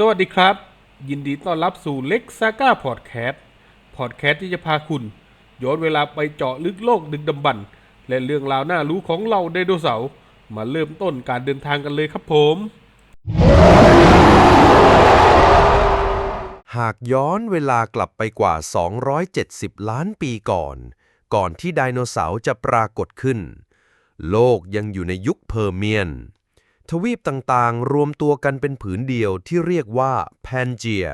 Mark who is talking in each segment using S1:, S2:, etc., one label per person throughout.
S1: สวัสดีครับ ยินดีต้อนรับสู่เล็กซาก้าพอดแคสต์พอดแคสต์ที่จะพาคุณ ย้อนเวลาไปเจาะลึกโลกดึกดำบรรพ์และเรื่องราวน่ารู้ของเราไดโนเสาร์มาเริ่มต้นการเดินทางกันเลยครับผม
S2: หากย้อนเวลากลับไปกว่า 270 ล้านปีก่อน ก่อนที่ไดโนเสาร์จะปรากฏขึ้น โลกยังอยู่ในยุคเพอร์เมียน ทวีปต่างๆ รวมตัวกันเป็นผืนเดียวที่เรียกว่าแพนเจีย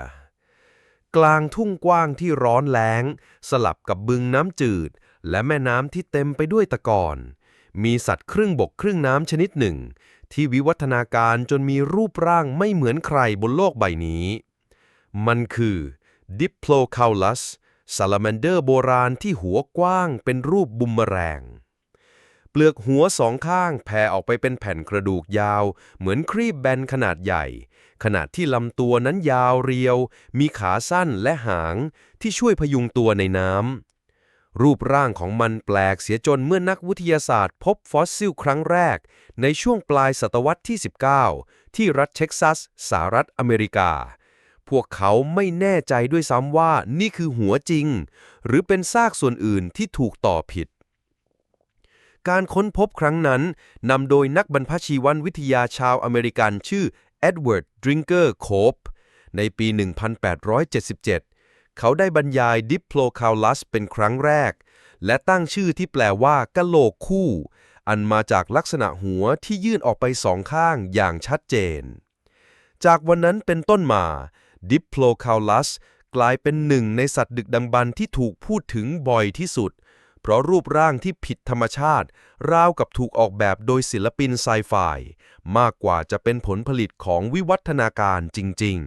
S2: กลางทุ่งกว้างที่ร้อนแล้ง สลับกับบึงน้ำจืด และแม่น้ำที่เต็มไปด้วยตะกอนมีสัตว์ครึ่งบกครึ่งน้ำชนิดหนึ่ง ที่วิวัฒนาการจนมีรูปร่างไม่เหมือนใครบนโลกใบนี้ มันคือ Diplocaulos Salamander โบราณที่หัวกว้างเป็นรูปบุมเมอแรง เปลือกหัวสองข้างแผ่ออกไปเป็นแผ่นกระดูกยาว เหมือนครีบแบนขนาดใหญ่ ขนาดที่ลำตัวนั้นยาวเรียว มีขาสั้นและหางที่ช่วยพยุงตัวในน้ำรูปร่างของมันแปลกเสียจนเมื่อนักวิทยาศาสตร์ พบฟอสซิลครั้งแรก ในช่วงปลายศตวรรษที่ 19 ที่รัฐเท็กซัสสหรัฐอเมริกา พวกเขาไม่แน่ใจด้วยซ้ำว่านี่คือหัวจริง หรือเป็นซากส่วนอื่นที่ถูกต่อผิด การค้นพบครั้งนั้นนำโดยนักบรรพชีววิทยาชาวอเมริกันชื่อเอ็ดเวิร์ดดริงเกอร์โคปในปี 1877 เขาได้บรรยาย Diplocaulos เป็นครั้งแรก และตั้งชื่อที่แปลว่ากะโหลกคู่ อันมาจากลักษณะหัวที่ยื่นออกไปสองข้างอย่างชัดเจน จากวันนั้นเป็นต้นมา Diplocaulos กลายเป็นหนึ่งในสัตว์ดึกดำบรรที่ถูกพูดถึงบ่อยที่สุด เพราะรูปร่างที่ผิดธรรมชาติ ราวกับถูกออกแบบโดยศิลปินไซไฟมากกว่าจะเป็นผลผลิตของวิวัฒนาการจริง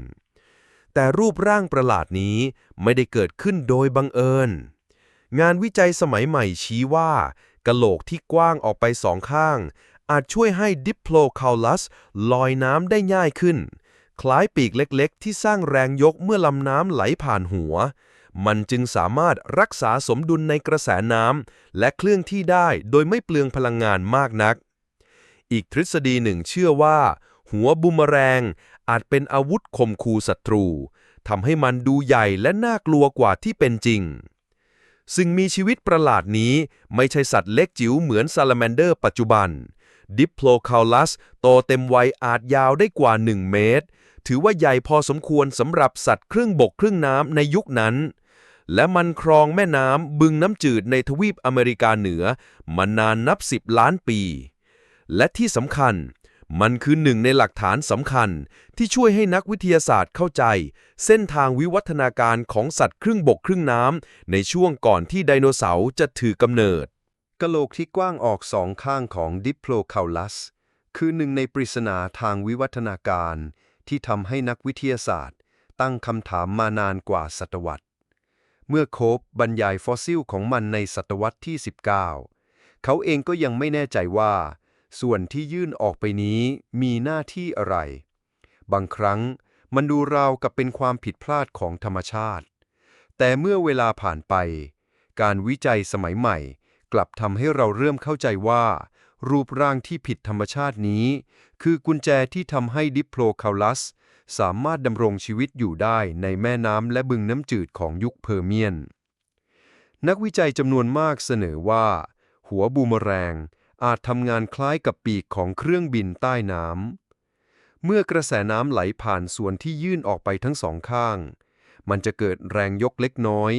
S2: ๆ แต่รูปร่างประหลาดนี้ไม่ได้เกิดขึ้นโดยบังเอิญ งานวิจัยสมัยใหม่ชี้ว่ากะโหลกที่กว้างออกไปสองข้าง อาจช่วยให้ Diplocaulos ลอยน้ำได้ง่ายขึ้น คล้ายปีกเล็กๆ ที่สร้างแรงยกเมื่อลำน้ำไหลผ่านหัว มันจึงสามารถรักษาสมดุลในกระแสน้ำและเคลื่อนที่ได้โดยไม่เปลืองพลังงานมากนัก อีกทฤษฎีหนึ่งเชื่อว่า หัวบูมแรง อาจเป็นอาวุธข่มขู่ศัตรูทำให้มันดูใหญ่และน่ากลัวกว่าที่เป็นจริงซึ่งมีชีวิตประหลาดนี้ไม่ใช่สัตว์เล็กจิ๋วเหมือนซาลาแมนเดอร์ปัจจุบัน Diplocaulos โตเต็มวัยอาจยาวได้กว่า 1 เมตร ถือว่าใหญ่พอสมควรสำหรับสัตว์ครึ่งบกครึ่งน้ำในยุคนั้น และมันครองแม่น้ำบึงน้ำจืดในทวีปอเมริกาเหนือ มานานนับ10ล้านปี และที่สำคัญ มันคือหนึ่งในหลักฐานสำคัญที่ช่วยให้นักวิทยาศาสตร์เข้าใจ เส้นทางวิวัฒนาการของสัตว์ครึ่งบกครึ่งน้ำในช่วงก่อนที่ไดโนเสาร์จะถือกำเนิดกะโหลกที่กว้างออกสองข้างของ Diplocaulos คือหนึ่งในปริศนาทางวิวัฒนาการ ที่ทำให้นักวิทยาศาสตร์ ตั้งคำถามมานานกว่าศตวรรษ เมื่อโคบบรรยายฟอสซิลของมันในศตวรรษที่ 19 เขาเองก็ยังไม่แน่ใจว่า ส่วนที่ยื่นออกไปนี้มีหน้าที่อะไร บางครั้งมันดูราวกับเป็นความผิดพลาดของธรรมชาติ แต่เมื่อเวลาผ่านไป การวิจัยสมัยใหม่ กลับทำให้เราเริ่มเข้าใจว่า รูปร่างที่ผิดธรรมชาตินี้ คือกุญแจที่ทำให้ Diplocaulos ส สามารถดำรงชีวิตอยู่ได้ในแม่น้ำและบึงน้ำจืดของยุคเพอร์เมียน นักวิจัยจำนวนมากเสนอว่า หัวบูมเมอแรง อาจทำงานคล้ายกับปีกของเครื่องบินใต้น้ำ เมื่อกระแสน้ำไหลผ่านส่วนที่ยื่นออกไปทั้งสองข้าง มันจะเกิดแรงยกเล็กน้อย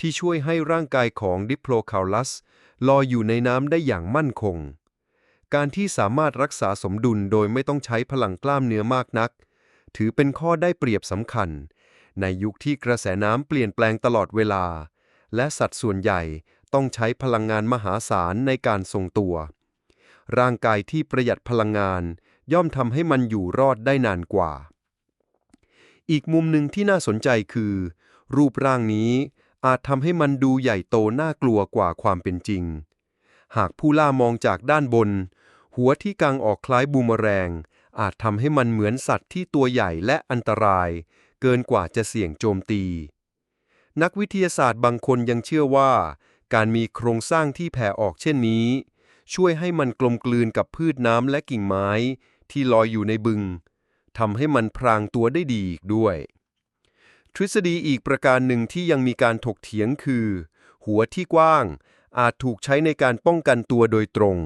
S2: ที่ช่วยให้ร่างกายของ Diplocaulos ลอยอยู่ในน้ำได้อย่างมั่นคงการที่สามารถรักษาสมดุลโดยไม่ต้องใช้พลังกล้ามเนื้อมากนัก ถือเป็นข้อได้เปรียบสำคัญ ในยุคที่กระแสน้ำเปลี่ยนแปลงตลอดเวลา และสัตว์ส่วนใหญ่ต้องใช้พลังงานมหาศาลในการทรงตัว ร่างกายที่ประหยัดพลังงาน ย่อมทำให้มันอยู่รอดได้นานกว่า อีกมุมหนึ่งที่น่าสนใจคือ รูปร่างนี้อาจทำให้มันดูใหญ่โตน่ากลัวกว่าความเป็นจริง หากผู้ล่ามองจากด้านบน หัวที่กางออกคล้ายบูมแรง อาจทำให้มันเหมือนสัตว์ที่ตัวใหญ่และอันตราย เกินกว่าจะเสี่ยงโจมตี นักวิทยาศาสตร์บางคนยังเชื่อว่า การมีโครงสร้างที่แผ่ออกเช่นนี้ ช่วยให้มันกลมกลืนกับพืชน้ำและกิ่งไม้ ที่ลอยอยู่ในบึง
S3: ทำให้มันพรางตัวได้ดีอีกด้วย ทฤษฎีอีกประการหนึ่งที่ยังมีการถกเถียงคือ หัวที่กว้างอาจถูกใช้ในการป้องกันตัวโดยตรง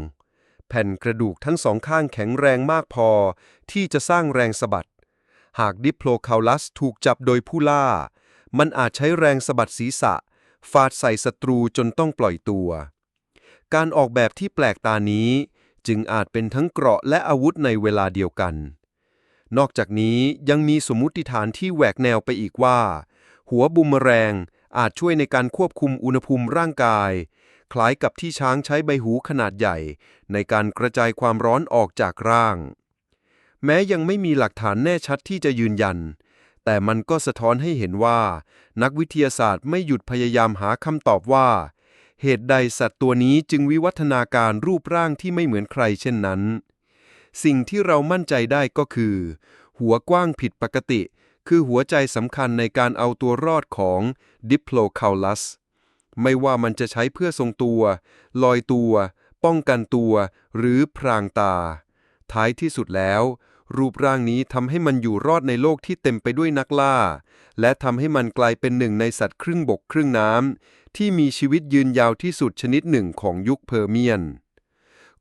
S3: แผ่นกระดูกทั้งสองข้างแข็งแรงมากพอ ที่จะสร้างแรงสะบัด หากดิปโลคาลัสถูกจับโดยผู้ล่า มันอาจใช้แรงสะบัดศีรษะ ฟาดใส่ศัตรูจนต้องปล่อยตัว การออกแบบที่แปลกตานี้จึงอาจเป็นทั้งเกราะและอาวุธในเวลาเดียวกัน นอกจากนี้ยังมีสมมุติฐานที่แหวกแนวไปอีกว่า หัวบุมเมแรงอาจช่วยในการควบคุมอุณหภูมิร่างกาย คล้ายกับที่ช้างใช้ใบหูขนาดใหญ่ ในการกระจายความร้อนออกจากร่าง แม้ยังไม่มีหลักฐานแน่ชัดที่จะยืนยัน แต่มันก็สะท้อนให้เห็นว่า นักวิทยาศาสตร์ไม่หยุดพยายามหาคำตอบว่า เหตุใดสัตว์ตัวนี้จึงวิวัฒนาการรูปร่างที่ไม่เหมือนใครเช่นนั้น สิ่งที่เรามั่นใจได้ก็คือ หัวกว้างผิดปกติ คือหัวใจสำคัญในการเอาตัวรอดของ Diplocaulas ไม่ว่ามันจะใช้เพื่อทรงตัว ลอยตัว ป้องกันตัว หรือพรางตา ท้ายที่สุดแล้ว รูปร่างนี้ทำให้มันอยู่รอดในโลกที่เต็มไปด้วยนักล่า และทำให้มันกลายเป็นหนึ่งในสัตว์ครึ่งบกครึ่งน้ำที่มีชีวิตยืนยาวที่สุดชนิดหนึ่งของยุคเพอร์เมียน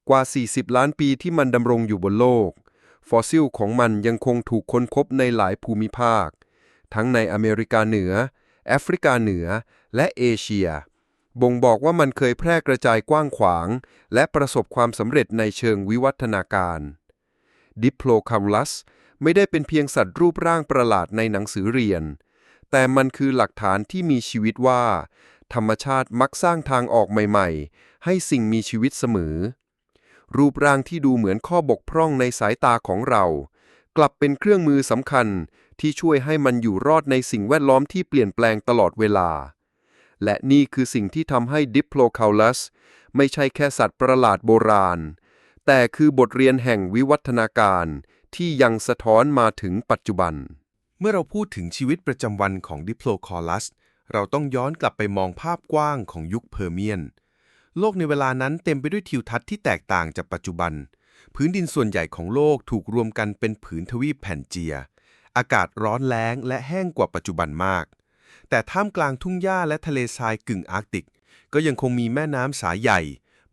S3: กว่า 40 ล้านปีที่มันดำรงอยู่บนโลก ฟอสซิลของมันยังคงถูกค้นพบในหลายภูมิภาค ทั้งในอเมริกาเหนือ แอฟริกาเหนือ และเอเชีย บ่งบอกว่ามันเคยแพร่กระจายกว้างขวาง และประสบความสำเร็จในเชิงวิวัฒนาการดิปโ o คา u ลัสไม่ได้เป็นเพียงสัตว์รูปร่างประหลาดในหนังสือเรียน แต่มันคือหลักฐานที่มีชีวิตว่า ธรรมชาติมักสร้างทางออกใหม่ๆ ให้สิ่งมีชีวิตเสมอ รูปร่างที่ดูเหมือนข้อบกพร่องในสายตาของเรา กลับเป็นเครื่องมือสำคัญ ที่ช่วยให้มันอยู่รอดในสิ่งแวดล้อมที่เปลี่ยนแปลงตลอดเวลา และนี่คือสิ่งที่ทำให้ดิปโ o คาลัสไม่ใช่แค่สัตว์ประหลาดโบราณ แต่คือบทเรียนแห่งวิวัฒนาการที่ยังสะท้อนมาถึงปัจจุบัน
S2: เมื่อเราพูดถึงชีวิตประจำวันของดิ p โ o คอลัส เราต้องย้อนกลับไปมองภาพกว้างของยุคเพอร์เมียน โลกในเวลานั้นเต็มไปด้วยทิวทัศน์ที่แตกต่างจากปัจจุบัน พื้นดินส่วนใหญ่ของโลกถูกรวมกันเป็นผืนทวีปแผ่นเจีย อากาศร้อนแล้งและแห้งกว่าปัจจุบันมาก แต่ท่ามกลางทุ่งหญ้าและทะเลทรายกึ่งอาร์กติก ก็ยังคงมีแม่น้ำสายใหญ่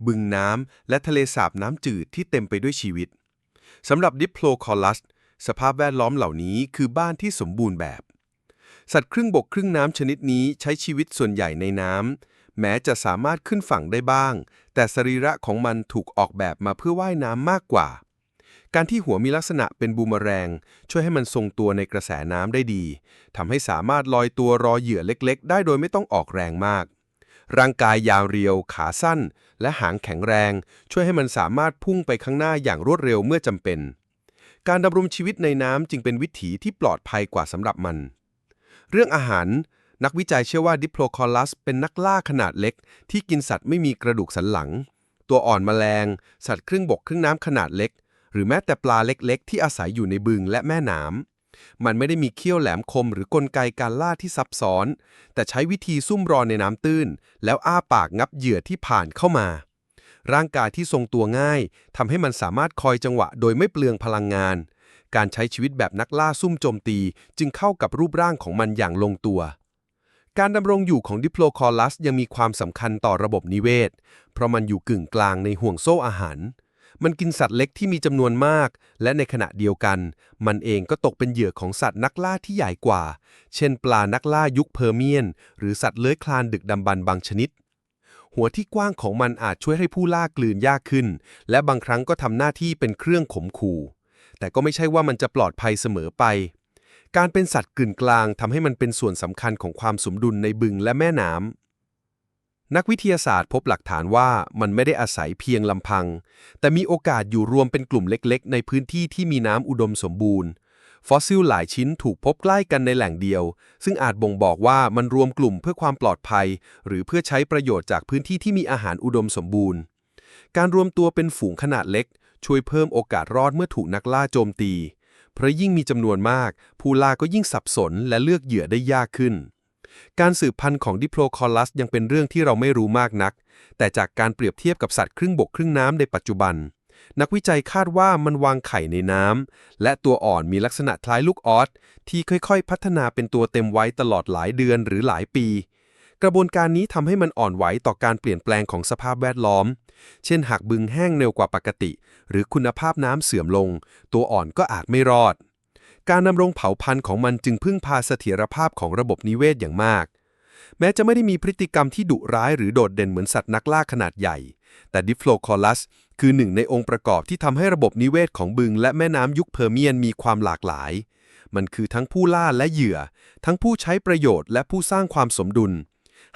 S2: บึงน้ำและทะเลสาบน้ำจืดที่เต็มไปด้วยชีวิตสำหรับดิ p โ o คอลัสสภาพแวดล้อมเหล่านี้คือบ้านที่สมบูรณ์แบบ สัตว์ครึ่งบกครึ่งน้ำชนิดนี้ใช้ชีวิตส่วนใหญ่ในน้ำแม้จะสามารถขึ้นฝั่งได้บ้าง แต่สรีระของมันถูกออกแบบมาเพื่อว่ายน้ำมากกว่า การที่หัวมีลักษณะเป็นบูมเมอแรง ช่วยให้มันทรงตัวในกระแสน้ำได้ดี ทำให้สามารถลอยตัวรอเหยื่อเล็กๆ ได้โดยไม่ต้องออกแรงมาก ร่างกายยาวเรียว ขาสั้น และหางแข็งแรง ช่วยให้มันสามารถพุ่งไปข้างหน้าอย่างรวดเร็วเมื่อจำเป็น การดำรงชีวิตในน้ำจึงเป็นวิถีที่ปลอดภัยกว่าสำหรับมัน เรื่องอาหารนักวิจัยเชื่อว่าดิโ o คอลัสเป็นนักล่าขนาดเล็ก ที่กินสัตว์ไม่มีกระดูกสันหลัง ตัวอ่อนแมลง สัตว์ครึ่งบกครึ่งน้ำขนาดเล็ก หรือแม้แต่ปลาเล็กๆ ที่อาศัยอยู่ในบึงและแม่น้ำมันไม่ได้มีเขี้ยวแหลมคมหรือกลไกการล่าที่ซับซ้อน แต่ใช้วิธีซุ่มรอในน้ำตื้น แล้วอ้าปากงับเหยื่อที่ผ่านเข้ามา ร่างกายที่ทรงตัวง่ายทำให้มันสามารถคอยจังหวะโดยไม่เปลืองพลังงาน การใช้ชีวิตแบบนักล่าซุ่มโจมตีจึงเข้ากับรูปร่างของมันอย่างลงตัวการดำรงอยู่ของดิโ o คอลัสยังมีความสำคัญต่อระบบนิเวศ เพราะมันอยู่กึ่งกลางในห่วงโซ่อาหาร มันกินสัตว์เล็กที่มีจำนวนมาก และในขณะเดียวกัน มันเองก็ตกเป็นเหยื่อของสัตว์นักล่าที่ใหญ่กว่า เช่น ปลานักล่ายุคเพอร์เมียน หรือสัตว์เลื้อยคลานดึกดำบรรพ์บางชนิด หัวที่กว้างของมันอาจช่วยให้ผู้ล่ากลืนยากขึ้น และบางครั้งก็ทำหน้าที่เป็นเครื่องขมขู่ แต่ก็ไม่ใช่ว่ามันจะปลอดภัยเสมอไป การเป็นสัตว์กึ่งกลางทำให้มันเป็นส่วนสำคัญของความสมดุลในบึงและแม่น้ำ นักวิทยาศาสตร์พบหลักฐานว่ามันไม่ได้อาศัยเพียงลำพัง แต่มีโอกาสอยู่รวมเป็นกลุ่มเล็กๆ ในพื้นที่ที่มีน้ำอุดมสมบูรณ์ ฟอสซิลหลายชิ้นถูกพบใกล้กันในแหล่งเดียว ซึ่งอาจบ่งบอกว่ามันรวมกลุ่มเพื่อความปลอดภัย หรือเพื่อใช้ประโยชน์จากพื้นที่ที่มีอาหารอุดมสมบูรณ์ การรวมตัวเป็นฝูงขนาดเล็ก ช่วยเพิ่มโอกาสรอดเมื่อถูกนักล่าโจมตี เพราะยิ่งมีจำนวนมาก ผู้ล่าก็ยิ่งสับสนและเลือกเหยื่อได้ยากขึ้น การสืบพันธุ์ของดิ p โ o คอลัสยังเป็นเรื่องที่เราไม่รู้มากนัก แต่จากการเปรียบเทียบกับสัตว์ครึ่งบกครึ่งน้ำในปัจจุบัน
S4: นักวิจัยคาดว่ามันวางไข่ในน้ำ และตัวอ่อนมีลักษณะคล้ายลูกออสที่ค่อยๆ พัฒนาเป็นตัวเต็มไวัยตลอดหลายเดือนหรือหลายปี กระบวนการนี้ทำให้มันอ่อนไหวต่อการเปลี่ยนแปลงของสภาพแวดล้อม เช่น หากบึงแห้งเร็วกว่าปกติ หรือคุณภาพน้ำเสื่อมลง ตัวอ่อนก็อาจไม่รอด การดำรงเผ่าพันธุ์ของมันจึงพึ่งพาเสถียรภาพของระบบนิเวศอย่างมาก แม้จะไม่ได้มีพฤติกรรมที่ดุร้ายหรือโดดเด่นเหมือนสัตว์นักล่าขนาดใหญ่ แต่ดิฟโลคอลัสคือหนึ่งในองค์ประกอบที่ทำให้ระบบนิเวศของบึง และแม่น้ำยุคเพอร์เมียนมีความหลากหลาย มันคือทั้งผู้ล่าและเหยื่อ ทั้งผู้ใช้ประโยชน์และผู้สร้างความสมดุล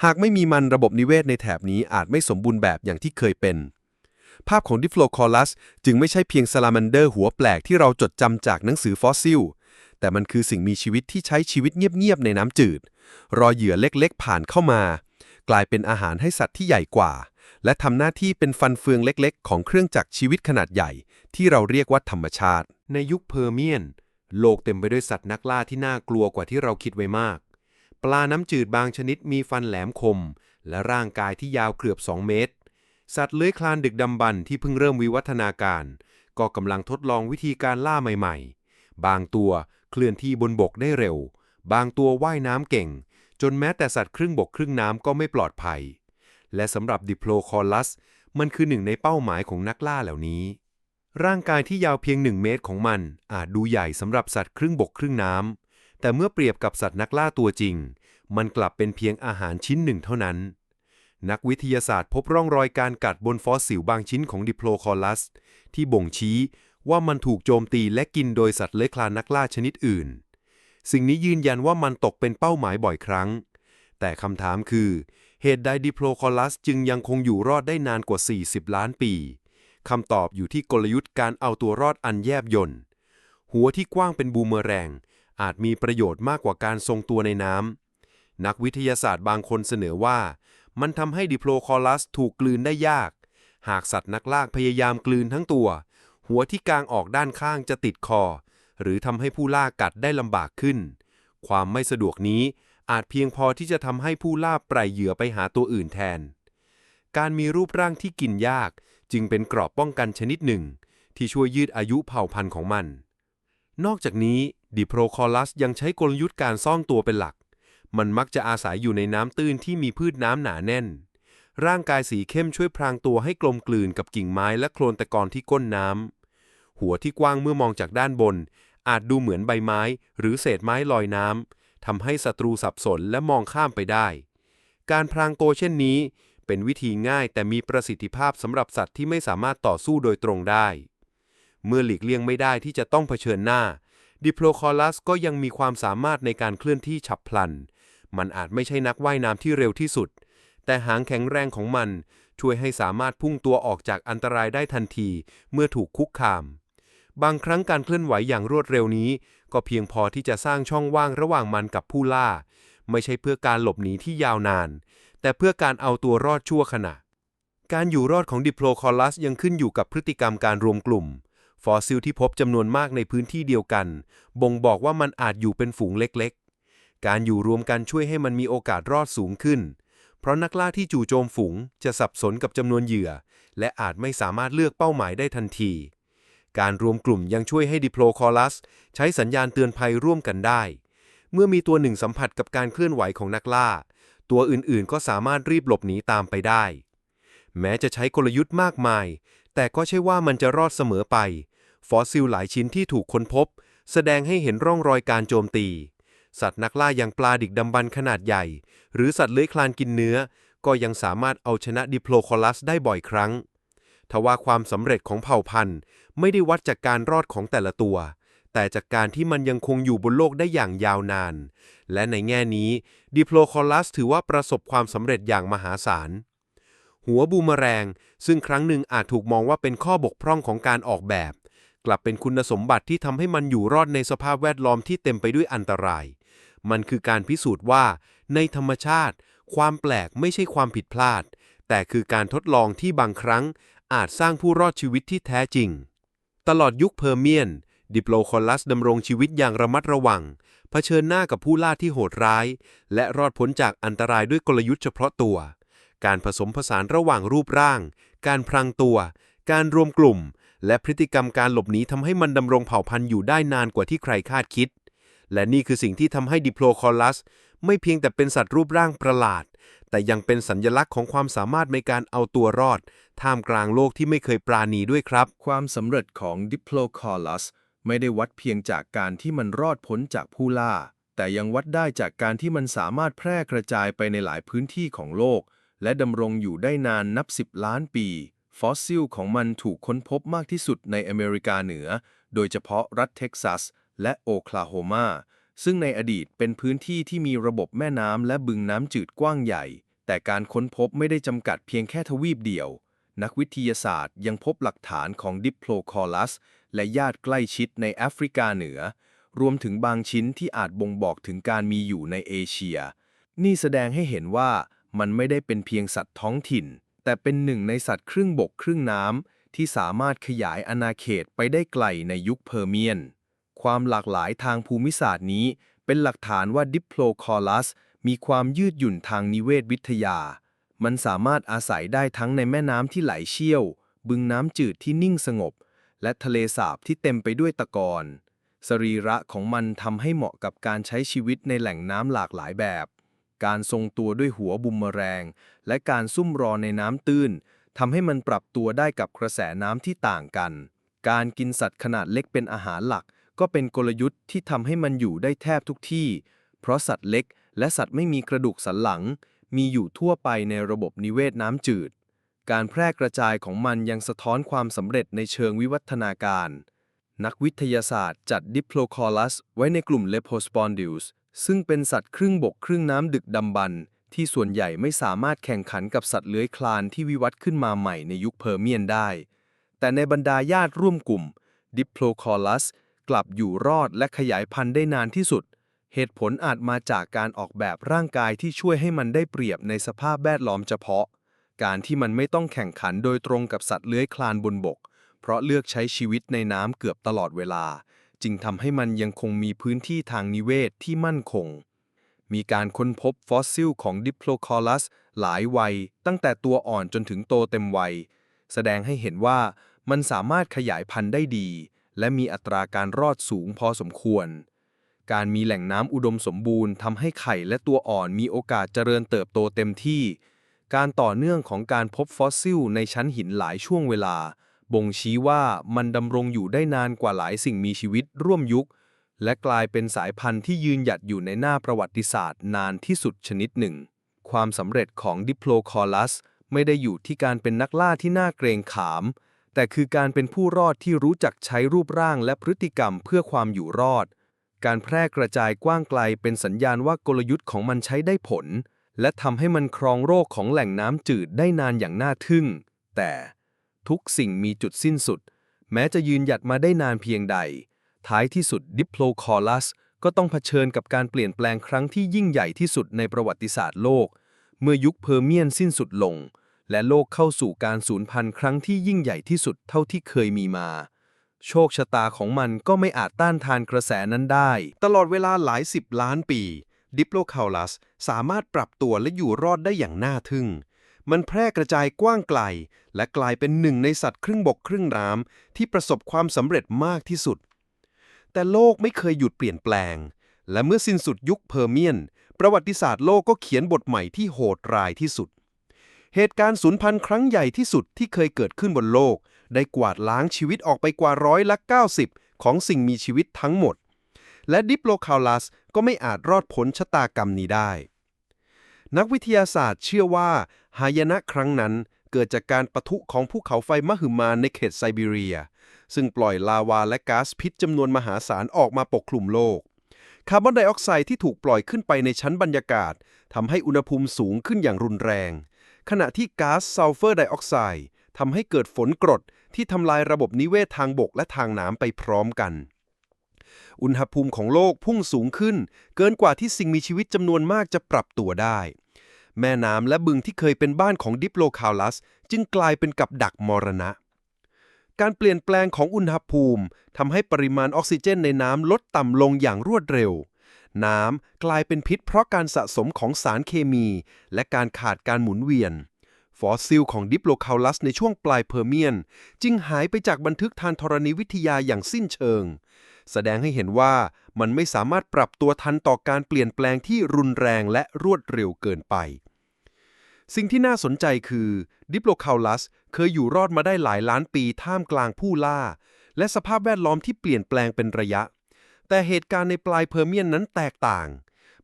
S4: หากไม่มีมันระบบนิเวศในแถบนี้อาจไม่สมบูรณ์แบบอย่างที่เคยเป็นภาพของดิฟโลคอลัสจึงไม่ใช่เพียงซาลามันเดอร์หัวแปลกที่เราจดจำจากหนังสือฟอสซิล แต่มันคือสิ่งมีชีวิตที่ใช้ชีวิตเงียบๆในน้ำจืด รอเหยื่อเล็กๆผ่านเข้ามา กลายเป็นอาหารให้สัตว์ที่ใหญ่กว่า และทำหน้าที่เป็นฟันเฟืองเล็กๆ ของเครื่องจักรชีวิตขนาดใหญ่ ที่เราเรียกว่าธรรมชาติ
S2: ในยุคเพอร์เมียน โลกเต็มไปด้วยสัตว์นักล่าที่น่ากลัวกว่าที่เราคิดไว้มาก ปลาน้ำจืดบางชนิดมีฟันแหลมคม และร่างกายที่ยาวเกือบ 2 เมตร สัตว์เลื้อยคลานดึกดำบรรที่เพิ่งเริ่มวิวัฒนาการ ก็กำลังทดลองวิธีการล่าใหม่ ๆ บางตัว เคลื่อนที่บนบกได้เร็ว บางตัวว่ายน้ำเก่ง จนแม้แต่สัตว์ครึ่งบกครึ่งน้ำก็ไม่ปลอดภัย และสำหรับดิโพลคอลัส มันคือหนึ่งในเป้าหมายของนักล่าเหล่านี้ ร่างกายที่ยาวเพียงหนึ่งเมตรของมัน อาจดูใหญ่สำหรับสัตว์ครึ่งบกครึ่งน้ำแต่เมื่อเปรียบกับสัตว์นักล่าตัวจริง มันกลับเป็นเพียงอาหารชิ้นหนึ่งเท่านั้น นักวิทยาศาสตร์พบร่องรอยการกัดบนฟอสซิลบางชิ้นของดิโพลคอลัส ที่บ่งชี้ ว่ามันถูกโจมตีและกินโดยสัตว์เลื้อยคลานนักล่าชนิดอื่น สิ่งนี้ยืนยันว่ามันตกเป็นเป้าหมายบ่อยครั้ง แต่คำถามคือ เหตุใดดิโพลคอลัสจึงยังคงอยู่รอดได้นานกว่า 40 ล้านปีคำตอบอยู่ที่กลยุทธ์การเอาตัวรอดอันแยบยลหัวที่กว้างเป็นบูมเมอแรง อาจมีประโยชน์มากกว่าการทรงตัวในน้ำนักวิทยาศาสตร์บางคนเสนอว่า มันทำให้ดิโพลคอลัสถูกกลืนได้ยาก หากสัตว์นักล่าพยายามกลืนทั้งตัว หัวที่กลางออกด้านข้างจะติดคอ หรือทำให้ผู้ล่ากัดได้ลำบากขึ้น ความไม่สะดวกนี้อาจเพียงพอที่จะทำให้ผู้ล่าปล่อยเหยื่อไปหาตัวอื่นแทน การมีรูปร่างที่กินยาก จึงเป็นกรอบป้องกันชนิดหนึ่ง ที่ช่วยยืดอายุเผ่าพันธุ์ของมัน นอกจากนี้ดิโพรคอลัสยังใช้กลยุทธ์การซ่อนตัวเป็นหลัก มันมักจะอาศัยอยู่ในน้ำตื้นที่มีพืชน้ำหนาแน่น ร่างกายสีเข้มช่วยพรางตัวให้กลมกลืนกับกิ่งไม้และโคลนตะกอนที่ก้นน้ำ หัวที่กว้างเมื่อมองจากด้านบน อาจดูเหมือนใบไม้ หรือเศษไม้ลอยน้ำทำให้ศัตรูสับสนและมองข้ามไปได้ การพรางตัวเช่นนี้ เป็นวิธีง่ายแต่มีประสิทธิภาพสำหรับสัตว์ที่ไม่สามารถต่อสู้โดยตรงได้ เมื่อหลีกเลี่ยงไม่ได้ที่จะต้องเผชิญหน้าดิโพลคอลัสก็ยังมีความสามารถในการเคลื่อนที่ฉับพลัน มันอาจไม่ใช่นักว่ายน้ำที่เร็วที่สุด แต่หางแข็งแรงของมันช่วยให้สามารถพุ่งตัวออกจากอันตรายได้ทันทีเมื่อถูกคุกคาม บางครั้งการเคลื่อนไหวอย่างรวดเร็วนี้ ก็เพียงพอที่จะสร้างช่องว่างระหว่างมันกับผู้ล่า ไม่ใช่เพื่อการหลบหนีที่ยาวนาน แต่เพื่อการเอาตัวรอดชั่วขณะ การอยู่รอดของดิโพลคอลัสยังขึ้นอยู่กับพฤติกรรมการรวมกลุ่ม ฟอสซิลที่พบจำนวนมากในพื้นที่เดียวกัน บ่งบอกว่ามันอาจอยู่เป็นฝูงเล็กๆ การอยู่รวมกันช่วยให้มันมีโอกาสรอดสูงขึ้น เพราะนักล่าที่จู่โจมฝูงจะสับสนกับจำนวนเหยื่อ และอาจไม่สามารถเลือกเป้าหมายได้ทันที การรวมกลุ่มยังช่วยให้ดิโพลคอลัสใช้สัญญาณเตือนภัยร่วมกันได้ เมื่อมีตัวหนึ่งสัมผัสกับการเคลื่อนไหวของนักล่า ตัวอื่นๆ ก็สามารถรีบหลบหนีตามไปได้ แม้จะใช้กลยุทธ์มากมาย แต่ก็ใช่ว่ามันจะรอดเสมอไป ฟอสซิลหลายชิ้นที่ถูกค้นพบ แสดงให้เห็นร่องรอยการโจมตี สัตว์นักล่าอย่างปลาดิกดำบรรขนาดใหญ่ หรือสัตว์เลื้อยคลานกินเนื้อ ก็ยังสามารถเอาชนะดิโพลคอลัสได้บ่อยครั้ง ทว่าความสำเร็จของเผ่าพันธุ์ ไม่ได้วัดจากการรอดของแต่ละตัว แต่จากการที่มันยังคงอยู่บนโลกได้อย่างยาวนาน และในแง่นี้ดิโพลคอลัสถือว่าประสบความสำเร็จอย่างมหาศาล หัวบูมเมแรงซึ่งครั้งหนึ่งอาจถูกมองว่าเป็นข้อบกพร่องของการออกแบบ กลับเป็นคุณสมบัติที่ทำให้มันอยู่รอดในสภาพแวดล้อมที่เต็มไปด้วยอันตราย มันคือการพิสูจน์ว่า ในธรรมชาติ ความแปลกไม่ใช่ความผิดพลาด แต่คือการทดลองที่บางครั้ง อาจสร้างผู้รอดชีวิตที่แท้จริง ตลอดยุคเพอร์เมียน ดิโพลคอลัสดำรงชีวิตอย่างระมัดระวัง เผชิญหน้ากับผู้ล่าที่โหดร้าย และรอดพ้นจากอันตรายด้วยกลยุทธ์เฉพาะตัว การผสมผสานระหว่างรูปร่าง การพรางตัว การรวมกลุ่ม
S5: และพฤติกรรมการหลบหนีทำให้มันดำรงเผ่าพันธุ์อยู่ได้นานกว่าที่ใครคาดคิด และนี่คือสิ่งที่ทำให้ดิโพลคอลัส ไม่เพียงแต่เป็นสัตว์รูปร่างประหลาด แต่ยังเป็นสัญญลักษณ์ของความสามารถในการเอาตัวรอด ท่ามกลางโลกที่ไม่เคยปราณีด้วยครับ
S2: ความสำเร็จของ Diplodocus ไม่ได้วัดเพียงจากการที่มันรอดพ้นจากผู้ล่า แต่ยังวัดได้จากการที่มันสามารถแพร่กระจายไปในหลายพื้นที่ของโลก และดำรงอยู่ได้นานนับ10ล้านปี ฟอสซิลของมันถูกค้นพบมากที่สุดในอเมริกาเหนือ โดยเฉพาะรัฐเท็กซัส และโอคลาโฮมา ซึ่งในอดีตเป็นพื้นที่ที่มีระบบแม่น้ำและบึงน้ำจืดกว้างใหญ่ แต่การค้นพบไม่ได้จำกัดเพียงแค่ทวีปเดียว นักวิทยาศาสตร์ยังพบหลักฐานของดิปโพลคอลัส และญาติใกล้ชิดในแอฟริกาเหนือ รวมถึงบางชิ้นที่อาจบ่งบอกถึงการมีอยู่ในเอเชีย นี่แสดงให้เห็นว่ามันไม่ได้เป็นเพียงสัตว์ท้องถิ่น แต่เป็นหนึ่งในสัตว์ครึ่งบกครึ่งน้ำที่สามารถขยายอาณาเขตไปได้ไกลในยุคเพอร์เมียน ความหลากหลายทางภูมิศาสตร์นี้ เป็นหลักฐานว่าดิปโพลคอลัสมีความยืดหยุ่นทางนิเวศวิทยา มันสามารถอาศัยได้ทั้งในแม่น้ำที่ไหลเชี่ยว บึงน้ำจืดที่นิ่งสงบ และทะเลสาบที่เต็มไปด้วยตะกอนสรีระของมันทำให้เหมาะกับการใช้ชีวิตในแหล่งน้ำหลากหลายแบบ การทรงตัวด้วยหัวบุมเมแรง และการซุ่มรอในน้ำตื้นทำให้มันปรับตัวได้กับกระแสน้ำที่ต่างกัน การกินสัตว์ขนาดเล็กเป็นอาหารหลัก ก็เป็นกลยุทธ์ที่ทำให้มันอยู่ได้แทบทุกที่ เพราะสัตว์เล็ก และสัตว์ไม่มีกระดูกสันหลัง มีอยู่ทั่วไปในระบบนิเวศน้ำจืด การแพร่กระจายของมันยังสะท้อนความสำเร็จในเชิงวิวัฒนาการ นักวิทยาศาสตร์จัดดิปโลคอลัสไว้ในกลุ่ม Lepospondyls ซึ่งเป็นสัตว์ครึ่งบกครึ่งน้ำดึกดำบรรพ์ที่ส่วนใหญ่ไม่สามารถแข่งขันกับสัตว์เลื้อยคลานที่วิวัฒน์ขึ้นมาใหม่ในยุคเพอร์เมียนได้ แต่ในบรรดาญาติร่วมกลุ่มดิปโลคอลัส กลับอยู่รอดและขยายพันธุ์ได้นานที่สุด เหตุผลอาจมาจากการออกแบบร่างกายที่ช่วยให้มันได้เปรียบในสภาพแวดล้อมเฉพาะ การที่มันไม่ต้องแข่งขันโดยตรงกับสัตว์เลื้อยคลานบนบก เพราะเลือกใช้ชีวิตในน้ำเกือบตลอดเวลา จึงทำให้มันยังคงมีพื้นที่ทางนิเวศที่มั่นคง มีการค้นพบฟอสซิลของดิปโลคอลัสหลายวัย ตั้งแต่ตัวอ่อนจนถึงโตเต็มวัย แสดงให้เห็นว่ามันสามารถขยายพันธุ์ได้ดี และมีอัตราการรอดสูงพอสมควร การมีแหล่งน้ำอุดมสมบูรณ์ทำให้ไข่และตัวอ่อนมีโอกาสเจริญเติบโตเต็มที่ การต่อเนื่องของการพบฟอสซิลในชั้นหินหลายช่วงเวลา บ่งชี้ว่ามันดำรงอยู่ได้นานกว่าหลายสิ่งมีชีวิตร่วมยุค และกลายเป็นสายพันธุ์ที่ยืนหยัดอยู่ในหน้าประวัติศาสตร์นานที่สุดชนิดหนึ่ง ความสำเร็จของดิโพลคอลัสไม่ได้อยู่ที่การเป็นนักล่าที่น่าเกรงขาม แต่คือการเป็นผู้รอดที่รู้จักใช้รูปร่างและพฤติกรรมเพื่อความอยู่รอด การแพร่กระจายกว้างไกลเป็นสัญญาณว่ากลยุทธ์ของมันใช้ได้ผล และทำให้มันครองโรคของแหล่งน้ำจืดได้นานอย่างน่าทึ่ง แต่ทุกสิ่งมีจุดสิ้นสุด แม้จะยืนหยัดมาได้นานเพียงใด ท้ายที่สุดดิปโลคอลัสก็ต้องเผชิญกับการเปลี่ยนแปลงครั้งที่ยิ่งใหญ่ที่สุดในประวัติศาสตร์โลก เมื่อยุคเพอร์เมียนสิ้นสุดลง และโลกเข้าสู่การสูญพันธุ์ครั้งที่ยิ่งใหญ่ที่สุดเท่าที่เคยมีมา โชคชะตาของมันก็ไม่อาจต้านทานกระแสนั้นได้
S5: ตลอดเวลาหลายสิบล้านปี ดิปโลคาลัสสามารถปรับตัวและอยู่รอดได้อย่างน่าทึ่ง มันแพร่กระจายกว้างไกล และกลายเป็นหนึ่งในสัตว์ครึ่งบกครึ่งน้ำที่ประสบความสำเร็จมากที่สุด แต่โลกไม่เคยหยุดเปลี่ยนแปลง และเมื่อสิ้นสุดยุคเพอร์เมียน ประวัติศาสตร์โลกก็เขียนบทใหม่ที่โหดร้ายที่สุด เหตุการณ์สูญพันธุ์ครั้งใหญ่ที่สุดที่เคยเกิดขึ้นบนโลก ได้กวาดล้างชีวิตออกไปกว่าร้อยละ 90 ของสิ่งมีชีวิตทั้งหมด และดิปโลคาลัสก็ไม่อาจรอดพ้นชะตากรรมนี้ได้ นักวิทยาศาสตร์เชื่อว่าหายนะครั้งนั้นเกิดจากการปะทุของภูเขาไฟมหึมาในเขตไซบีเรีย ซึ่งปล่อยลาวาและก๊าซพิษจำนวนมหาศาลออกมาปกคลุมโลกคาร์บอนไดออกไซด์ที่ถูกปล่อยขึ้นไปในชั้นบรรยากาศทำให้อุณหภูมิสูงขึ้นอย่างรุนแรง ขณะที่ก๊าซซัลเฟอร์ไดออกไซด์ทำให้เกิดฝนกรดที่ทำลายระบบนิเวศทางบกและทางน้ำไปพร้อมกัน อุณหภูมิของโลกพุ่งสูงขึ้น เกินกว่าที่สิ่งมีชีวิตจำนวนมากจะปรับตัวได้ แม่น้ำและบึงที่เคยเป็นบ้านของดิปโลคาลัส จึงกลายเป็นกับดักมรณะ การเปลี่ยนแปลงของอุณหภูมิทำให้ปริมาณออกซิเจนในน้ำลดต่ำลงอย่างรวดเร็ว น้ำกลายเป็นพิษเพราะการสะสมของสารเคมี และการขาดการหมุนเวียน
S6: ฟอสซิลของดิปโลคาลัสในช่วงปลายเพอร์เมียน จึงหายไปจากบันทึกทางธรณีวิทยาอย่างสิ้นเชิง แสดงให้เห็นว่ามันไม่สามารถปรับตัวทันต่อการเปลี่ยนแปลงที่รุนแรงและรวดเร็วเกินไปสิ่งที่น่าสนใจคือดิปโลคาลัสเคยอยู่รอดมาได้หลายล้านปีท่ามกลางผู้ล่า และสภาพแวดล้อมที่เปลี่ยนแปลงเป็นระยะ แต่เหตุการณ์ในปลายเพอร์เมียนนั้นแตกต่าง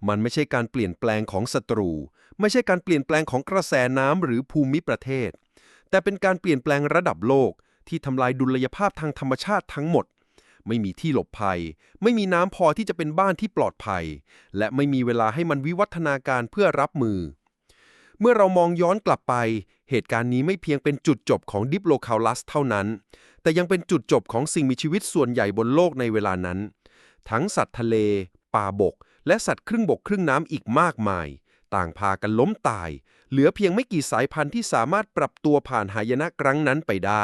S6: มันไม่ใช่การเปลี่ยนแปลงของศัตรู ไม่ใช่การเปลี่ยนแปลงของกระแสน้ำหรือภูมิประเทศ แต่เป็นการเปลี่ยนแปลงระดับโลกที่ทำลายดุลยภาพทางธรรมชาติทั้งหมด ไม่มีที่หลบภัย ไม่มีน้ำพอที่จะเป็นบ้านที่ปลอดภัย และไม่มีเวลาให้มันวิวัฒนาการเพื่อรับมือ เมื่อเรามองย้อนกลับไป เหตุการณ์นี้ไม่เพียงเป็นจุดจบของดิปโลคาลัสเท่านั้น แต่ยังเป็นจุดจบของสิ่งมีชีวิตส่วนใหญ่บนโลกในเวลานั้น ทั้งสัตว์ทะเล ป่าบก และสัตว์ครึ่งบกครึ่งน้ำอีกมากมาย ต่างพากันล้มตาย เหลือเพียงไม่กี่สายพันธุ์ที่สามารถปรับตัวผ่านหายนะครั้งนั้นไปได้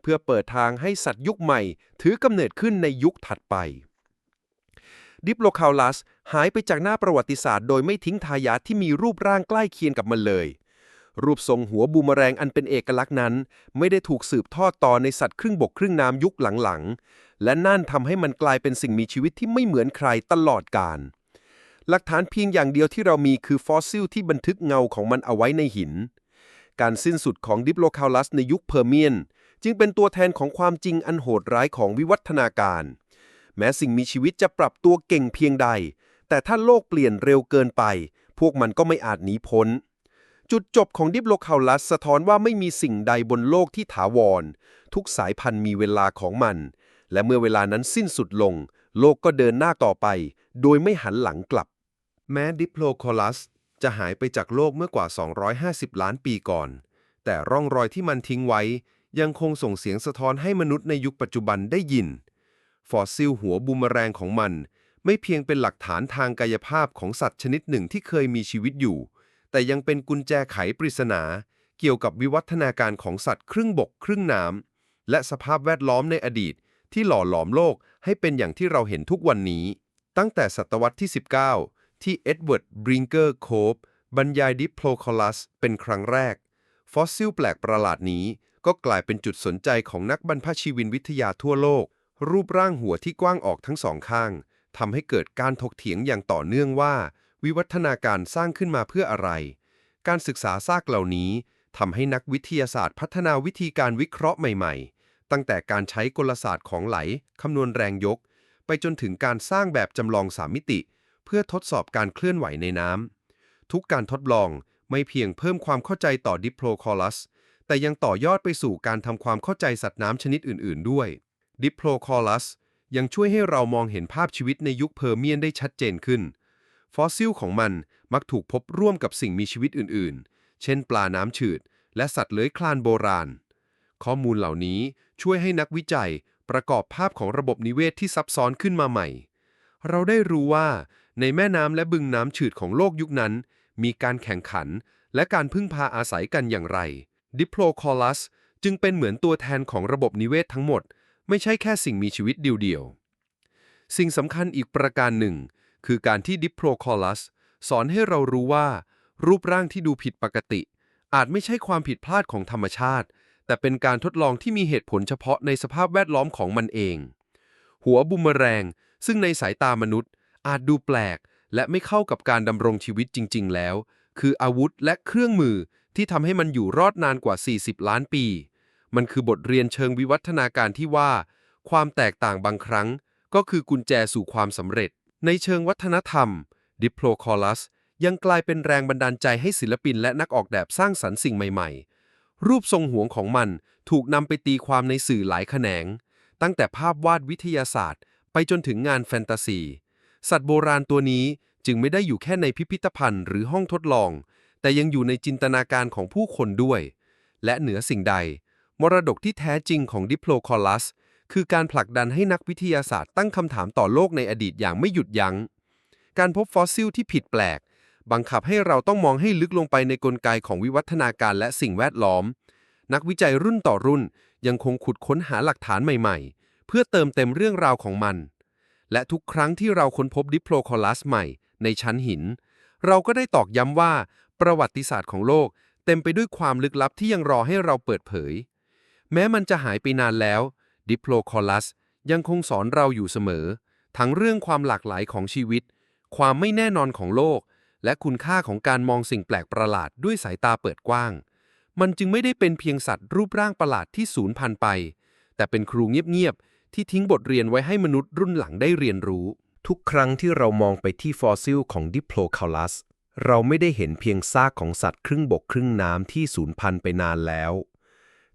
S6: เพื่อเปิดทางให้สัตว์ยุคใหม่ ถือกำเนิดขึ้นในยุคถัดไปดิปโลคาลัสหายไปจากหน้าประวัติศาสตร์โดยไม่ทิ้งทายาทที่มีรูปร่างใกล้เคียงกับมันเลย รูปทรงหัวบูมแรงอันเป็นเอกลักษณ์นั้น ไม่ได้ถูกสืบทอดต่อในสัตว์ครึ่งบกครึ่งน้ำยุคหลัง และนั่นทำให้มันกลายเป็นสิ่งมีชีวิตที่ไม่เหมือนใครตลอดกาลหลักฐานเพียงอย่างเดียวที่เรามีคือฟอสซิลที่บันทึกเงาของมันเอาไว้ในหิน การสิ้นสุดของดิปโลคาลัสในยุคเพอร์เมียน จึงเป็นตัวแทนของความจริงอันโหดร้ายของวิวัฒนาการ แม้สิ่งมีชีวิตจะปรับตัวเก่งเพียงใด แต่ถ้าโลกเปลี่ยนเร็วเกินไป พวกมันก็ไม่อาจหนีพ้น จุดจบของดิปโลคาลัสสะท้อนว่าไม่มีสิ่งใดบนโลกที่ถาวร ทุกสายพันธุ์มีเวลาของมัน และเมื่อเวลานั้นสิ้นสุดลง โลกก็เดินหน้าต่อไป โดยไม่หันหลังกลับ
S2: แม้ดิปโลคลัสจะหายไปจากโลกเมื่อกว่า 250 ล้านปีก่อน แต่ร่องรอยที่มันทิ้งไว้ ยังคงส่งเสียงสะท้อนให้มนุษย์ในยุคปัจจุบันได้ยิน ฟอสซิลหัวบูมแรงของมัน ไม่เพียงเป็นหลักฐานทางกายภาพของสัตว์ชนิดหนึ่งที่เคยมีชีวิตอยู่ แต่ยังเป็นกุญแจไขปริศนา เกี่ยวกับวิวัฒนาการของสัตว์ครึ่งบกครึ่งน้ำและสภาพแวดล้อมในอดีต ที่หล่อหลอมโลกให้เป็นอย่างที่เราเห็นทุกวันนี้ ตั้งแต่ศตวรรษที่ 19 ที่เอ็ดเวิร์ดบริงเกอร์โคฟบรรยายดิปโลคอลัสเป็นครั้งแรก ฟอสซิลแปลกประหลาดนี้ก็กลายเป็นจุดสนใจของนักบรรพชีวินวิทยาทั่วโลก รูปร่างหัวที่กว้างออกทั้งสองข้างทำให้เกิดการถกเถียงอย่างต่อเนื่องว่า วิวัฒนาการสร้างขึ้นมาเพื่ออะไร การศึกษาซากเหล่านี้ทำให้นักวิทยาศาสตร์พัฒนาวิธีการวิเคราะห์ใหม่ๆ ตั้งแต่การใช้กลศาสตร์ของไหล คำนวณแรงยก ไปจนถึงการสร้างแบบจำลองสามมิติ เพื่อทดสอบการเคลื่อนไหวในน้ำทุกการทดลองไม่เพียงเพิ่มความเข้าใจต่อดิปโลคอลัสแต่ยังต่อยอดไปสู่การทำความเข้าใจสัตว์น้ำชนิดอื่น ๆ ด้วยดิปโลคอลัสยังช่วยให้เรามองเห็นภาพชีวิตในยุคเพอร์เมียนได้ชัดเจนขึ้น ฟอสซิลของมันมักถูกพบร่วมกับสิ่งมีชีวิตอื่น ๆ เช่น ปลาน้ำจืด และสัตว์เลื้อยคลานโบราณ ข้อมูลเหล่านี้ ช่วยให้นักวิจัยประกอบภาพของระบบนิเวศที่ซับซ้อนขึ้นมาใหม่ เราได้รู้ว่าในแม่น้ำและบึงน้ำจืดของโลกยุคนั้น มีการแข่งขันและการพึ่งพาอาศัยกันอย่างไร ดิปโลคอลัสจึงเป็นเหมือนตัวแทนของระบบนิเวศทั้งหมด ไม่ใช่แค่สิ่งมีชีวิตเดียวๆ สิ่งสำคัญอีกประการหนึ่ง คือการที่ดิปโลคอลัสสอนให้เรารู้ว่า รูปร่างที่ดูผิดปกติ อาจไม่ใช่ความผิดพลาดของธรรมชาติ แต่เป็นการทดลองที่มีเหตุผลเฉพาะในสภาพแวดล้อมของมันเอง หัวบูมเมแรง ซึ่งในสายตามนุษย์ อาจดูแปลก และไม่เข้ากับการดำรงชีวิตจริง ๆ แล้ว คืออาวุธและเครื่องมือที่ทำให้มันอยู่รอดนานกว่า 40 ล้านปี มันคือบทเรียนเชิงวิวัฒนาการที่ว่า ความแตกต่างบางครั้ง ก็คือกุญแจสู่ความสำเร็จ ในเชิงวัฒนธรรม ดิปโลคอลัสยังกลายเป็นแรงบันดาลใจให้ศิลปินและนักออกแบบสร้างสรรค์สิ่งใหม่ ๆ รูปทรงหวงของมันถูกนำไปตีความในสื่อหลายแขนง ตั้งแต่ภาพวาดวิทยาศาสตร์ ไปจนถึงงานแฟนตาซี สัตว์โบราณตัวนี้จึงไม่ได้อยู่แค่ในพิพิธภัณฑ์หรือห้องทดลอง แต่ยังอยู่ในจินตนาการของผู้คนด้วย และเหนือสิ่งใด มรดกที่แท้จริงของดิปโลคอลัส คือการผลักดันให้นักวิทยาศาสตร์ตั้งคำถามต่อโลกในอดีตอย่างไม่หยุดยัง้ง การพบฟอสซิลที่ผิดแปลก บังคับให้เราต้องมองให้ลึกลงไปในกลไกของวิวัฒนาการและสิ่งแวดล้อม นักวิจัยรุ่นต่อรุ่นยังคงขุดค้นหาหลักฐานใหม่ๆ เพื่อเติมเต็มเรื่องราวของมัน และทุกครั้งที่เราค้นพบดิปโลคอลัสใหม่ ในชั้นหิน เราก็ได้ตอกย้ำว่าประวัติศาสตร์ของโลก
S7: เต็มไปด้วยความลึกลับที่ยังรอให้เราเปิดเผย แม้มันจะหายไปนานแล้วดิโพลคอลัสยังคงสอนเราอยู่เสมอ ทั้งเรื่องความหลากหลายของชีวิต ความไม่แน่นอนของโลก และคุณค่าของการมองสิ่งแปลกประหลาดด้วยสายตาเปิดกว้าง มันจึงไม่ได้เป็นเพียงสัตว์รูปร่างประหลาดที่สูญพันธุ์ไป แต่เป็นครูเงียบๆที่ทิ้งบทเรียนไว้ให้มนุษย์รุ่นหลังได้เรียนรู้
S2: ทุกครั้งที่เรามองไปที่ฟอสซิลของดิโพลคาลัสเราไม่ได้เห็นเพียงซากของสัตว์ครึ่งบกครึ่งน้ำที่สูญพันธุ์ไปนานแล้ว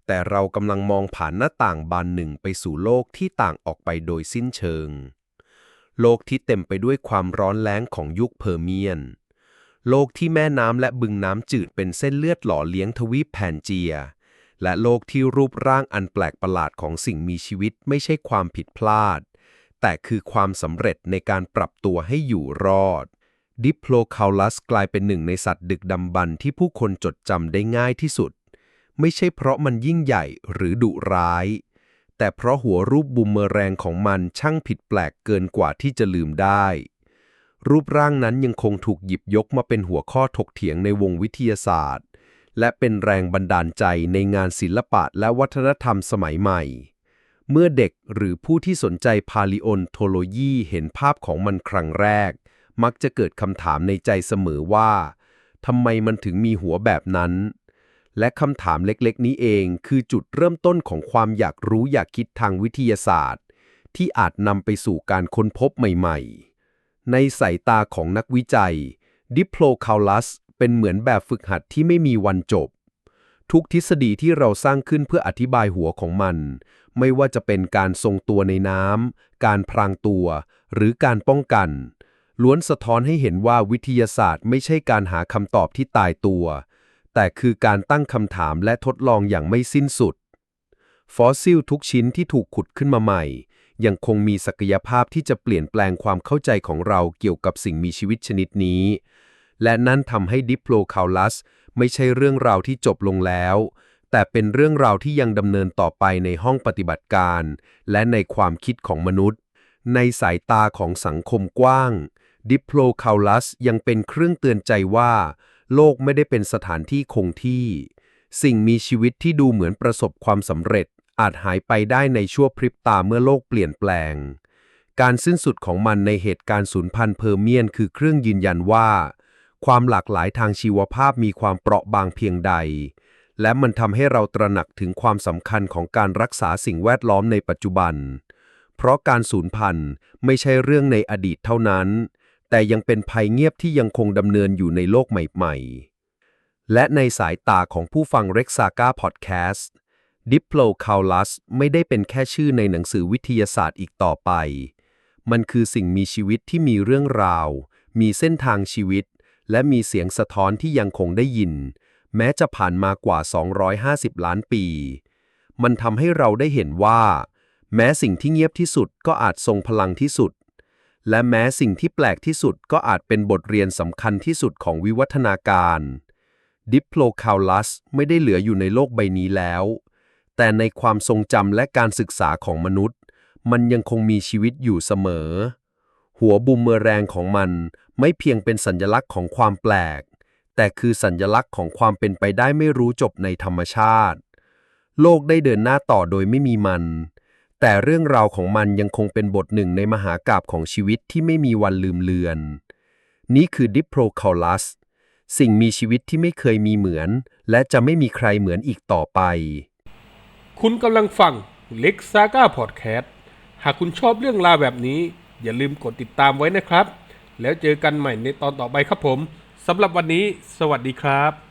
S2: แต่เรากำลังมองผ่านหน้าต่างบานหนึ่งไปสู่โลกที่ต่างออกไปโดยสิ้นเชิง โลกที่เต็มไปด้วยความร้อนแล้งของยุคเพอร์เมียน โลกที่แม่น้ำและบึงน้ำจืดเป็นเส้นเลือดหล่อเลี้ยงทวีปแพนเจีย และโลกที่รูปร่างอันแปลกประหลาดของสิ่งมีชีวิตไม่ใช่ความผิดพลาด แต่คือความสำเร็จในการปรับตัวให้อยู่รอด ดิโพลคาลัสกลายเป็นหนึ่งในสัตว์ดึกดำบรรที่ผู้คนจดจำได้ง่ายที่สุด ไม่ใช่เพราะมันยิ่งใหญ่หรือดุร้าย แต่เพราะหัวรูปบูมเมอแรงของมันช่างผิดแปลกเกินกว่าที่จะลืมได้ รูปร่างนั้นยังคงถูกหยิบยกมาเป็นหัวข้อถกเถียงในวงวิทยาศาสตร์ และเป็นแรงบันดาลใจในงานศิลปะและวัฒนธรรมสมัยใหม่ เมื่อเด็กหรือผู้ที่สนใจพาลิโอนโทโลยีเห็นภาพของมันครั้งแรก มักจะเกิดคำถามในใจเสมอว่าทำไมมันถึงมีหัวแบบนั้น และคำถามเล็กๆ นี้เองคือจุดเริ่มต้นของความอยากรู้อยากคิดทางวิทยาศาสตร์ ที่อาจนำไปสู่การค้นพบใหม่ ๆ ในสายตาของนักวิจัย ดิโพลคาลัสเป็นเหมือนแบบฝึกหัดที่ไม่มีวันจบ ทุกทฤษฎีที่เราสร้างขึ้นเพื่ออธิบายหัวของมัน ไม่ว่าจะเป็นการทรงตัวในน้ำการพรางตัว หรือการป้องกัน ล้วนสะท้อนให้เห็นว่าวิทยาศาสตร์ไม่ใช่การหาคำตอบที่ตายตัว แต่คือการตั้งคำถามและทดลองอย่างไม่สิ้นสุด ฟอสซิลทุกชิ้นที่ถูกขุดขึ้นมาใหม่ ยังคงมีศักยภาพที่จะเปลี่ยนแปลงความเข้าใจของเราเกี่ยวกับสิ่งมีชีวิตชนิดนี้ และนั่นทำให้ดิปโลคาลัสไม่ใช่เรื่องราวที่จบลงแล้ว แต่เป็นเรื่องราวที่ยังดำเนินต่อไปในห้องปฏิบัติการ และในความคิดของมนุษย์ ในสายตาของสังคมกว้างดิปโลคาลัสยังเป็นเครื่องเตือนใจว่า โลกไม่ได้เป็นสถานที่คงที่ สิ่งมีชีวิตที่ดูเหมือนประสบความสำเร็จ อาจหายไปได้ในชั่วพริบตาเมื่อโลกเปลี่ยนแปลง การสิ้นสุดของมันในเหตุการณ์สูญพันธุ์เพอร์เมียนคือเครื่องยืนยันว่า ความหลากหลายทางชีวภาพมีความเปราะบางเพียงใด และมันทำให้เราตระหนักถึงความสำคัญของการรักษาสิ่งแวดล้อมในปัจจุบัน เพราะการสูญพันธุ์ไม่ใช่เรื่องในอดีตเท่านั้น แต่ยังเป็นภัยเงียบที่ยังคงดำเนินอยู่ในโลกใหม่ ๆ และในสายตาของผู้ฟังเร็กซากาพอดแคสต์ Rex Saga Podcast Diplocalus ไม่ได้เป็นแค่ชื่อในหนังสือวิทยาศาสตร์อีกต่อไป มันคือสิ่งมีชีวิตที่มีเรื่องราว มีเส้นทางชีวิต และมีเสียงสะท้อนที่ยังคงได้ยิน แม้จะผ่านมากว่า 250 ล้านปี มันทำให้เราได้เห็นว่า แม้สิ่งที่เงียบที่สุดก็อาจทรงพลังที่สุด และแม้สิ่งที่แปลกที่สุดก็อาจเป็นบทเรียนสำคัญที่สุดของวิวัฒนาการ ดิปโลคาลัสไม่ได้เหลืออยู่ในโลกใบนี้แล้ว แต่ในความทรงจำและการศึกษาของมนุษย์ มันยังคงมีชีวิตอยู่เสมอ หัวบูมเมอแรงของมันไม่เพียงเป็นสัญลักษณ์ของความแปลก แต่คือสัญลักษณ์ของความเป็นไปได้ไม่รู้จบในธรรมชาติ โลกได้เดินหน้าต่อโดยไม่มีมัน แต่เรื่องราวของมันยังคงเป็นบทหนึ่งในมหากาบของชีวิตที่ไม่มีวันลืมเลือน นี่คือดิโพรคาลัสสิ่งมีชีวิตที่ไม่เคยมีเหมือน และจะไม่มีใครเหมือนอีกต่อไป
S1: คุณกำลังฟังเล็กซาก้าพอดแคสต์หากคุณชอบเรื่องราวแบบนี้ อย่าลืมกดติดตามไว้นะครับ แล้วเจอกันใหม่ในตอนต่อไปครับผมสำหรับวันนี้ สวัสดีครับ